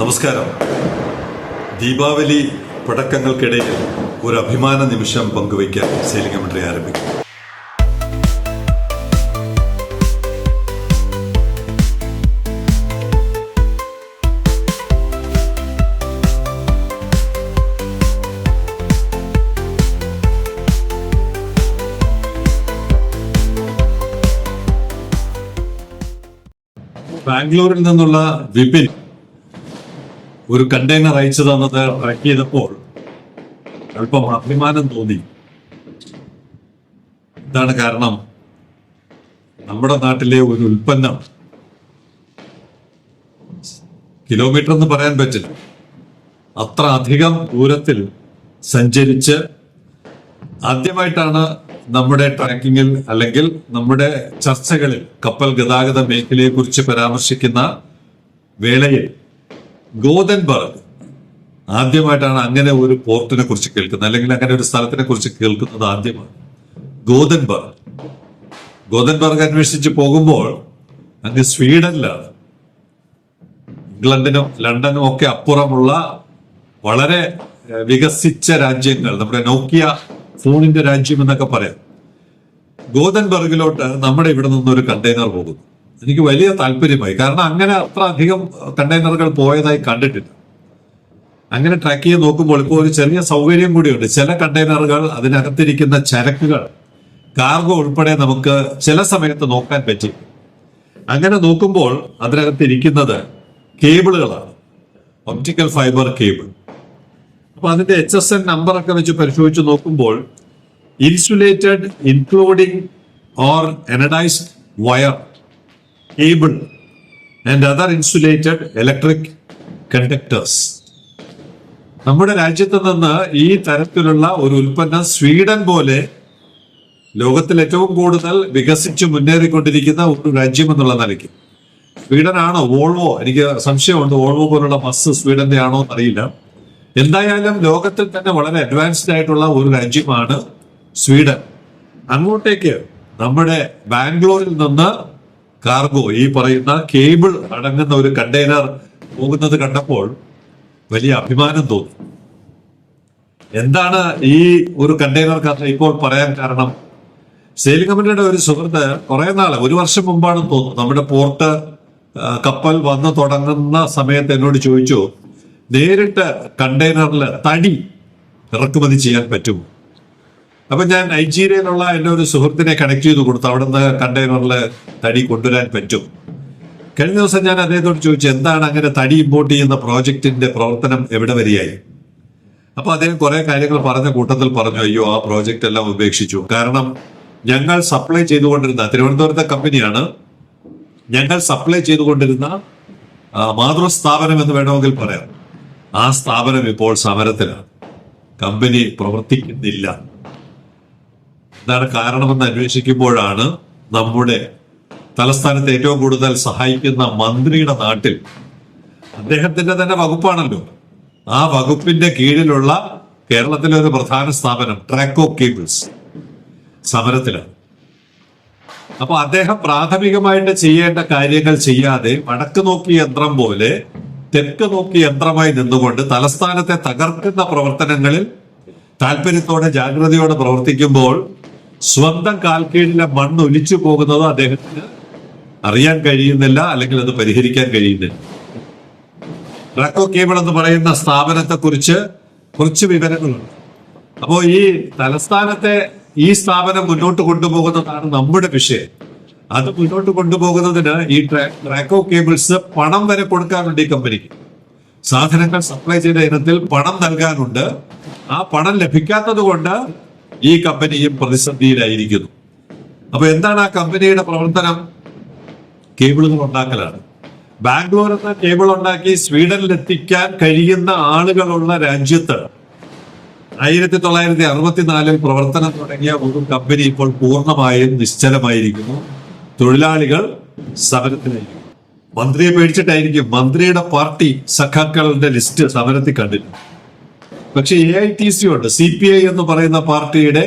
നമസ്കാരം. ദീപാവലി പടക്കങ്ങൾക്കിടയിൽ ഒരു അഭിമാന നിമിഷം പങ്കുവയ്ക്കാൻ സേലിംഗ് മന്ത്രി ആരംഭിക്കും. ബാംഗ്ലൂരിൽ നിന്നുള്ള വിപിൻ ഒരു കണ്ടെയ്നർ അയച്ചു തന്നത് ട്രക്ക് ചെയ്തപ്പോൾ അല്പം അഭിമാനം തോന്നി. എന്താണ് കാരണം നമ്മുടെ നാട്ടിലെ ഒരു ഉൽപ്പന്നം കിലോമീറ്റർ എന്ന് പറയാൻ പറ്റില്ല. അത്ര അധികം ദൂരത്തിൽ സഞ്ചരിച്ച് ആദ്യമായിട്ടാണ് നമ്മുടെ ട്രാക്കിങ്ങിൽ അല്ലെങ്കിൽ നമ്മുടെ ചർച്ചകളിൽ കപ്പൽ ഗതാഗത മേഖലയെ കുറിച്ച് പരാമർശിക്കുന്ന വേളയിൽ ഗോതൻബർഗ് ആദ്യമായിട്ടാണ് അങ്ങനെ ഒരു പോർട്ടിനെ കുറിച്ച് കേൾക്കുന്നത്. അല്ലെങ്കിൽ അങ്ങനെ ഒരു സ്ഥലത്തിനെ കുറിച്ച് കേൾക്കുന്നത് ആദ്യമാണ്. ഗോതൻബർഗ് ഗോതൻബർഗ് അന്വേഷിച്ച് പോകുമ്പോൾ അങ്ങ് സ്വീഡനിലാണ്. ഇംഗ്ലണ്ടിനും ലണ്ടനും ഒക്കെ അപ്പുറമുള്ള വളരെ വികസിച്ച രാജ്യങ്ങൾ. നമ്മുടെ നോക്കിയ ഫോണിന്റെ രാജ്യം എന്നൊക്കെ പറയാം. ഗോതൻബർഗിലോട്ട് നമ്മുടെ ഇവിടെ നിന്നൊരു കണ്ടെയ്നർ പോകുന്നു. എനിക്ക് വലിയ താല്പര്യമായി. കാരണം അങ്ങനെ അത്ര അധികം കണ്ടെയ്നറുകൾ പോയതായി കണ്ടിട്ടില്ല. അങ്ങനെ ട്രാക്ക് ചെയ്ത് നോക്കുമ്പോൾ ഇപ്പോൾ ഒരു ചെറിയ സൗകര്യം കൂടിയുണ്ട്. ചില കണ്ടെയ്നറുകൾ അതിനകത്തിരിക്കുന്ന ചരക്കുകൾ കാർഗോ ഉൾപ്പെടെ നമുക്ക് ചില സമയത്ത് നോക്കാൻ പറ്റി. അങ്ങനെ നോക്കുമ്പോൾ അതിനകത്തിരിക്കുന്നത് കേബിളുകളാണ്. Optical fibre cable. അപ്പൊ അതിന്റെ എച്ച് എസ് എൻ നമ്പർ ഒക്കെ വെച്ച് പരിശോധിച്ച് നോക്കുമ്പോൾ insulated including or anodised wire cable and other insulated electric conductors നമ്മുടെ രാജ്യത്ത് നിന്ന് ഈ തരത്തിലുള്ള ഒരു ഉൽപ്പന്നം സ്വീഡൻ പോലെ ലോകത്തിൽ ഏറ്റവും കൂടുതൽ വികസിച്ച് മുന്നേറിക്കൊണ്ടിരിക്കുന്ന ഒരു രാജ്യം എന്നുള്ള നിലയ്ക്ക്. സ്വീഡൻ ആണോ വോൾവോ? എനിക്ക് സംശയമുണ്ട്. വോൾവോ പോലുള്ള ബസ് സ്വീഡന്റെ ആണോ എന്നറിയില്ല. എന്തായാലും ലോകത്തിൽ തന്നെ വളരെ അഡ്വാൻസ്ഡ് ആയിട്ടുള്ള ഒരു രാജ്യമാണ് സ്വീഡൻ. അങ്ങോട്ടേക്ക് നമ്മുടെ ബാംഗ്ലൂരിൽ നിന്ന് കാർഗോ ഈ പറയുന്ന കേബിൾ അടങ്ങുന്ന ഒരു കണ്ടെയ്നർ പോകുന്നത് കണ്ടപ്പോൾ വലിയ അഭിമാനം തോന്നി. എന്താണ് ഈ ഒരു കണ്ടെയ്നർ കഥ ഇപ്പോൾ പറയാൻ കാരണം? സെയിലിംഗ് കമ്പനിയുടെ ഒരു സുഹൃത്ത് കുറെ നാളെ ഒരു വർഷം മുമ്പാണ് തോന്നുന്നു നമ്മുടെ പോർട്ട് കപ്പൽ വന്ന് തുടങ്ങുന്ന സമയത്ത് എന്നോട് ചോദിച്ചു നേരിട്ട് കണ്ടെയ്നറിൽ തടി ഇറക്കുമതി ചെയ്യാൻ പറ്റുമോ? അപ്പൊ ഞാൻ നൈജീരിയയിലുള്ള എന്റെ ഒരു സുഹൃത്തിനെ കണക്ട് ചെയ്ത് കൊടുത്തു. അവിടെ നിന്ന് കണ്ടെയ്നറിൽ തടി കൊണ്ടുവരാൻ പറ്റും. കഴിഞ്ഞ ദിവസം ഞാൻ അദ്ദേഹത്തോട് ചോദിച്ചു എന്താണ് അങ്ങനെ തടി ഇമ്പോർട്ട് ചെയ്യുന്ന പ്രോജക്റ്റിന്റെ പ്രവർത്തനം എവിടെ വരെയായി? അപ്പൊ അദ്ദേഹം കുറെ കാര്യങ്ങൾ പറഞ്ഞ കൂട്ടത്തിൽ പറഞ്ഞു അയ്യോ ആ പ്രോജക്റ്റ് എല്ലാം ഉപേക്ഷിച്ചു. കാരണം ഞങ്ങൾ സപ്ലൈ ചെയ്തുകൊണ്ടിരുന്ന തിരുവനന്തപുരത്തെ കമ്പനിയാണ് ഞങ്ങൾ സപ്ലൈ ചെയ്തുകൊണ്ടിരുന്ന ആ, മാതൃസ്ഥാപനം എന്ന് വേണമെങ്കിൽ പറയാം. ആ സ്ഥാപനം ഇപ്പോൾ സമരത്തിലാണ്. കമ്പനി പ്രവർത്തിക്കുന്നില്ല. എന്താണ് കാരണമെന്ന് അന്വേഷിക്കുമ്പോഴാണ് നമ്മുടെ തലസ്ഥാനത്ത് ഏറ്റവും കൂടുതൽ സഹായിക്കുന്ന മന്ത്രിയുടെ നാട്ടിൽ അദ്ദേഹത്തിന്റെ തന്നെ വകുപ്പാണല്ലോ. ആ വകുപ്പിന്റെ കീഴിലുള്ള കേരളത്തിലെ ഒരു പ്രധാന സ്ഥാപനം ട്രാക്കോ കേബിൾസ് സമരത്തിലാണ്. അപ്പൊ അദ്ദേഹം പ്രാഥമികമായിട്ട് ചെയ്യേണ്ട കാര്യങ്ങൾ ചെയ്യാതെ വടക്ക് നോക്കി യന്ത്രം പോലെ തെക്ക് നോക്കി യന്ത്രമായി നിന്നുകൊണ്ട് തലസ്ഥാനത്തെ തകർക്കുന്ന പ്രവർത്തനങ്ങളിൽ താല്പര്യത്തോടെ ജാഗ്രതയോടെ പ്രവർത്തിക്കുമ്പോൾ സ്വന്തം കാൽക്കീഴിലെ മണ്ണ് ഒലിച്ചു പോകുന്നത് അദ്ദേഹത്തിന് അറിയാൻ കഴിയുന്നില്ല അല്ലെങ്കിൽ അത് പരിഹരിക്കാൻ കഴിയുന്നില്ല. റെക്കോ കേബിൾ എന്ന് പറയുന്ന സ്ഥാപനത്തെ കുറിച്ച് വിവരങ്ങളുണ്ട്. അപ്പോൾ ഈ തലസ്ഥാനത്തെ ഈ സ്ഥാപനം മുന്നോട്ട് കൊണ്ടുപോകുന്നതാണ് നമ്മുടെ വിഷയം. അത് മുന്നോട്ട് കൊണ്ടുപോകുന്നതിന് ഈ റാക്കോ കേബിൾസ് പണം വരെ കൊടുക്കാനുണ്ട് ഈ കമ്പനിക്ക്. സാധനങ്ങൾ സപ്ലൈ ചെയ്ത ഇനത്തിൽ പണം നൽകാനുണ്ട്. ആ പണം ലഭിക്കാത്തത് കൊണ്ട് ഈ കമ്പനിയും പ്രതിസന്ധിയിലായിരിക്കുന്നു. അപ്പൊ എന്താണ് ആ കമ്പനിയുടെ പ്രവർത്തനം? കേബിളുകൾ ഉണ്ടാക്കലാണ്. ബാംഗ്ലൂരിൽ നിന്ന് കേബിൾ ഉണ്ടാക്കി സ്വീഡനിൽ എത്തിക്കാൻ കഴിയുന്ന ആളുകളുള്ള രാജ്യത്ത് ആയിരത്തി തൊള്ളായിരത്തി അറുപത്തിനാലിൽ പ്രവർത്തനം തുടങ്ങിയ ഒരു കമ്പനി ഇപ്പോൾ പൂർണമായും നിശ്ചലമായിരിക്കുന്നു. തൊഴിലാളികൾ സമരത്തിലായിരിക്കും. മന്ത്രിയെ പേടിച്ചിട്ടായിരിക്കും. മന്ത്രിയുടെ പാർട്ടി സഖാക്കളുടെ ലിസ്റ്റ് സമരത്തിൽ കണ്ടില്ല പക്ഷെ എ ഐ ടി സി ഉണ്ട്. സി പി ഐ എന്ന് പറയുന്ന പാർട്ടിയുടെ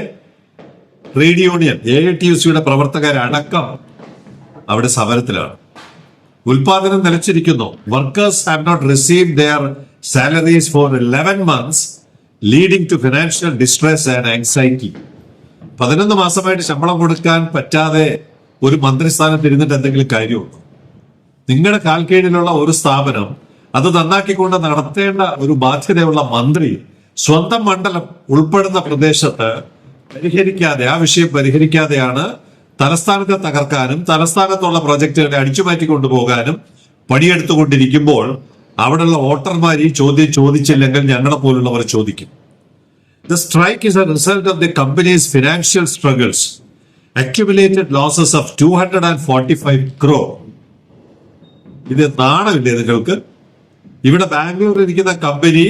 trade union A I T സിയുടെ പ്രവർത്തകരടക്കം അവിടെ സമരത്തിലാണ്. ഉൽപാദനം നിലച്ചിരിക്കുന്നു. Workers have not receive their salaries for eleven months leading to financial distress and anxiety പതിനൊന്ന് മാസമായിട്ട് ശമ്പളം കൊടുക്കാൻ പറ്റാതെ ഒരു മന്ത്രിസ്ഥാനത്ത് ഇരുന്നിട്ട് എന്തെങ്കിലും കാര്യമുണ്ടോ? നിങ്ങളുടെ കാൽക്കീഴിലുള്ള ഒരു സ്ഥാപനം അത് നന്നാക്കിക്കൊണ്ട് നടത്തേണ്ട ഒരു ബാധ്യതയുള്ള മന്ത്രി സ്വന്തം മണ്ഡലം ഉൾപ്പെടുന്ന പ്രദേശത്ത് പരിഹരിക്കാതെ ആ വിഷയം പരിഹരിക്കാതെയാണ് തലസ്ഥാനത്തെ തകർക്കാനും തലസ്ഥാനത്തുള്ള പ്രോജക്റ്റുകളെ അടിച്ചുമാറ്റി കൊണ്ടുപോകാനും പണിയെടുത്തുകൊണ്ടിരിക്കുമ്പോൾ അവിടെയുള്ള വോട്ടർമാർ ഈ ചോദ്യം ചോദിച്ചില്ലെങ്കിൽ ഞങ്ങളെ പോലുള്ളവർ ചോദിക്കും. The strike is a result of the company's financial struggles accumulated losses of two hundred and forty five crore ഇത് നാണമില്ലേ നിങ്ങൾക്ക്? ഇവിടെ ബാംഗ്ലൂരിൽ ഇരിക്കുന്ന കമ്പനി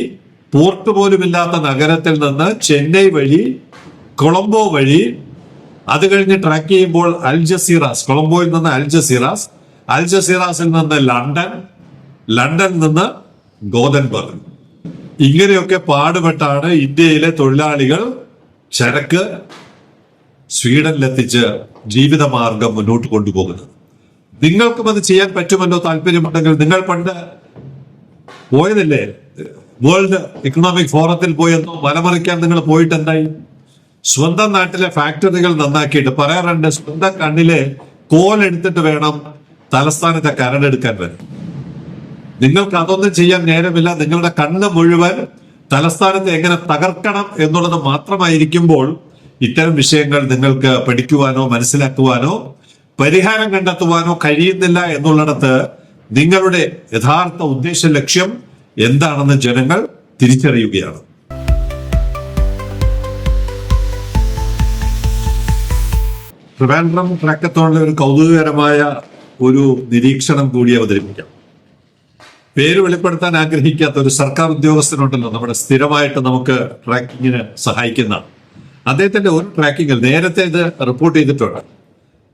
പോർട്ട് പോലുമില്ലാത്ത നഗരത്തിൽ നിന്ന് ചെന്നൈ വഴി കൊളംബോ വഴി അത് കഴിഞ്ഞ് ട്രാക്ക് ചെയ്യുമ്പോൾ അൽ ജസീറാസ് കൊളംബോയിൽ നിന്ന് അൽ ജസീറാസ് അൽ നിന്ന് ലണ്ടൻ ലണ്ടനിൽ നിന്ന് ഗോതൻബർഗ്. ഇങ്ങനെയൊക്കെ പാടുപെട്ടാണ് ഇന്ത്യയിലെ തൊഴിലാളികൾ ചരക്ക് സ്വീഡനിലെത്തിച്ച് ജീവിതമാർഗം മുന്നോട്ട് കൊണ്ടുപോകുന്നത്. നിങ്ങൾക്കും അത് ചെയ്യാൻ പറ്റുമല്ലോ താല്പര്യമുണ്ടെങ്കിൽ. നിങ്ങൾ പണ്ട് പോയതല്ലേ? വേൾഡ് ഇക്കണോമിക് ഫോറത്തിൽ പോയെന്നോ മലമറിക്കാൻ നിങ്ങൾ പോയിട്ട് എന്തായി സ്വന്തം നാട്ടിലെ ഫാക്ടറികൾ നന്നാക്കിയിട്ട് പറയാറുണ്ട് സ്വന്തം കണ്ണിലെ കോൽ എടുത്തിട്ട് വേണം തലസ്ഥാനത്തെ കരടെടുക്കാൻ വരും നിങ്ങൾക്ക് അതൊന്നും ചെയ്യാൻ നേരമില്ല നിങ്ങളുടെ കണ്ണ് മുഴുവൻ തലസ്ഥാനത്തെ എങ്ങനെ തകർക്കണം എന്നുള്ളത് മാത്രമായിരിക്കുമ്പോൾ ഇത്തരം വിഷയങ്ങൾ നിങ്ങൾക്ക് പഠിക്കുവാനോ മനസ്സിലാക്കുവാനോ പരിഹാരം കണ്ടെത്തുവാനോ കഴിയുന്നില്ല എന്നുള്ളിടത്ത് നിങ്ങളുടെ യഥാർത്ഥ ഉദ്ദേശ ലക്ഷ്യം എന്താണെന്ന് ജനങ്ങൾ തിരിച്ചറിയുകയാണ്. ട്രിവാൻഡ്രം ട്രാക്കത്തോണിലെ ഒരു കൗതുകകരമായ ഒരു നിരീക്ഷണം കൂടി അവതരിപ്പിക്കാം. പേര് വെളിപ്പെടുത്താൻ ആഗ്രഹിക്കാത്ത ഒരു സർക്കാർ ഉദ്യോഗസ്ഥനുണ്ടല്ലോ നമ്മുടെ സ്ഥിരമായിട്ട് നമുക്ക് ട്രാക്കിങ്ങിന് സഹായിക്കുന്ന. അദ്ദേഹത്തിന്റെ ഒരു ട്രാക്കിങ്ങിൽ നേരത്തെ ഇത് റിപ്പോർട്ട് ചെയ്തിട്ടുണ്ട്.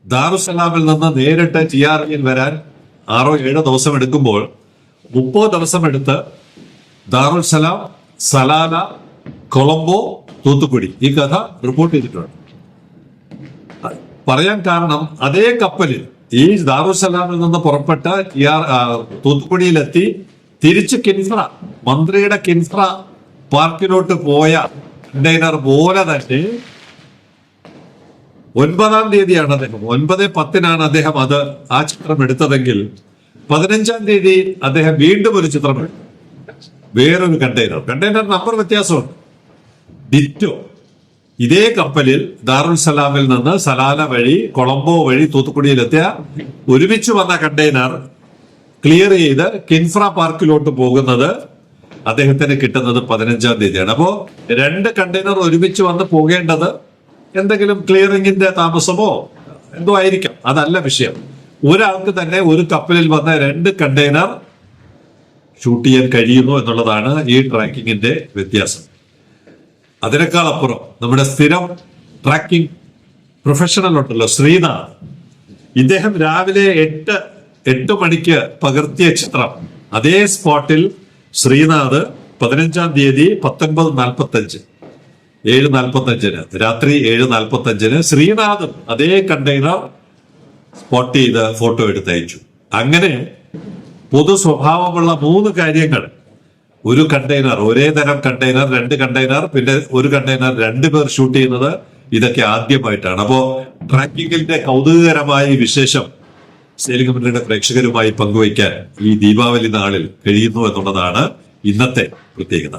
ദാറുസലാമിൽ നിന്ന് നേരിട്ട് ടി ആർ വരാൻ ആറോ ഏഴോ ദിവസം എടുക്കുമ്പോൾ മുപ്പത് ദിവസം എടുത്ത് ദാറുസലാം സലാല കൊളംബോ തൂത്തുക്കുടി ഈ കഥ റിപ്പോർട്ട് ചെയ്തിട്ടുണ്ട്. പറയാൻ കാരണം അതേ കപ്പലിൽ ഈ ദാറുസലാമിൽ നിന്ന് പുറപ്പെട്ട ആ, തൂത്തുക്കുടിയിലെത്തി തിരിച്ച് കിൻഫ്ര മന്ത്രിയുടെ കിൻഫ്ര പാർക്കിലോട്ട് പോയ കണ്ടെയ്നർ പോലെ തന്നെ ഒൻപതാം തീയതിയാണ് അദ്ദേഹം ഒൻപത് പത്തിനാണ് അദ്ദേഹം അത് ആ ചിത്രം എടുത്തതെങ്കിൽ പതിനഞ്ചാം തീയതി അദ്ദേഹം വീണ്ടും ഒരു ചിത്രം വേറൊരു കണ്ടെയ്നർ കണ്ടെയ്നർ നമ്പർ വ്യത്യാസമുണ്ട്. ഡിറ്റോ ഇതേ കപ്പലിൽ ദാറുൽ സലാമിൽ നിന്ന് സലാല വഴി കൊളംബോ വഴി തൂത്തുക്കുടിയിലെത്തിയ ഒരുമിച്ച് വന്ന കണ്ടെയ്നർ ക്ലിയർ ചെയ്ത് കിൻഫ്ര പാർക്കിലോട്ട് പോകുന്നത് അദ്ദേഹത്തിന് കിട്ടുന്നത് പതിനഞ്ചാം തീയതിയാണ്. അപ്പോ രണ്ട് കണ്ടെയ്നർ ഒരുമിച്ച് വന്ന് പോകേണ്ടത് എന്തെങ്കിലും ക്ലിയറിംഗിന്റെ താമസമോ എന്തോ ആയിരിക്കാം. അതല്ല വിഷയം. ഒരാൾക്ക് തന്നെ ഒരു കപ്പലിൽ വന്ന രണ്ട് കണ്ടെയ്നർ ഷൂട്ട് ചെയ്യാൻ കഴിയുന്നു എന്നുള്ളതാണ് ഈ ട്രാക്കിങ്ങിന്റെ വ്യത്യാസം. അതിനേക്കാൾ അപ്പുറം നമ്മുടെ സ്ഥിരം ട്രാക്കിംഗ് പ്രൊഫഷണൽ ഉണ്ടല്ലോ ശ്രീനാഥ്. ഇദ്ദേഹം രാവിലെ എട്ട് എട്ട് മണിക്ക് പകർത്തിയ ചിത്രം. അതേ സ്പോട്ടിൽ ശ്രീനാഥ് പതിനഞ്ചാം തീയതി പത്തൊൻപത് നാൽപ്പത്തി അഞ്ച് ഏഴ് നാൽപ്പത്തി അഞ്ചിന് രാത്രി ഏഴ് നാൽപ്പത്തി അഞ്ചിന് ശ്രീനാഥും അതേ കണ്ടെയ്നർ സ്പോട്ട് ചെയ്ത് ഫോട്ടോ എടുത്ത് അയച്ചു. അങ്ങനെ പൊതു സ്വഭാവമുള്ള മൂന്ന് കാര്യങ്ങൾ. ഒരു കണ്ടെയ്നർ ഒരേ തരം കണ്ടെയ്നർ രണ്ട് കണ്ടെയ്നർ പിന്നെ ഒരു കണ്ടെയ്നർ രണ്ട് പേർ ഷൂട്ട് ചെയ്യുന്നത് ഇതൊക്കെ ആദ്യമായിട്ടാണ്. അപ്പോ ട്രാക്കിങ്ങിന്റെ കൗതുകകരമായ വിശേഷം കമ്പനിയുടെ പ്രേക്ഷകരുമായി പങ്കുവയ്ക്കാൻ ഈ ദീപാവലി നാളിൽ കഴിയുന്നു എന്നുള്ളതാണ് ഇന്നത്തെ പ്രത്യേകത.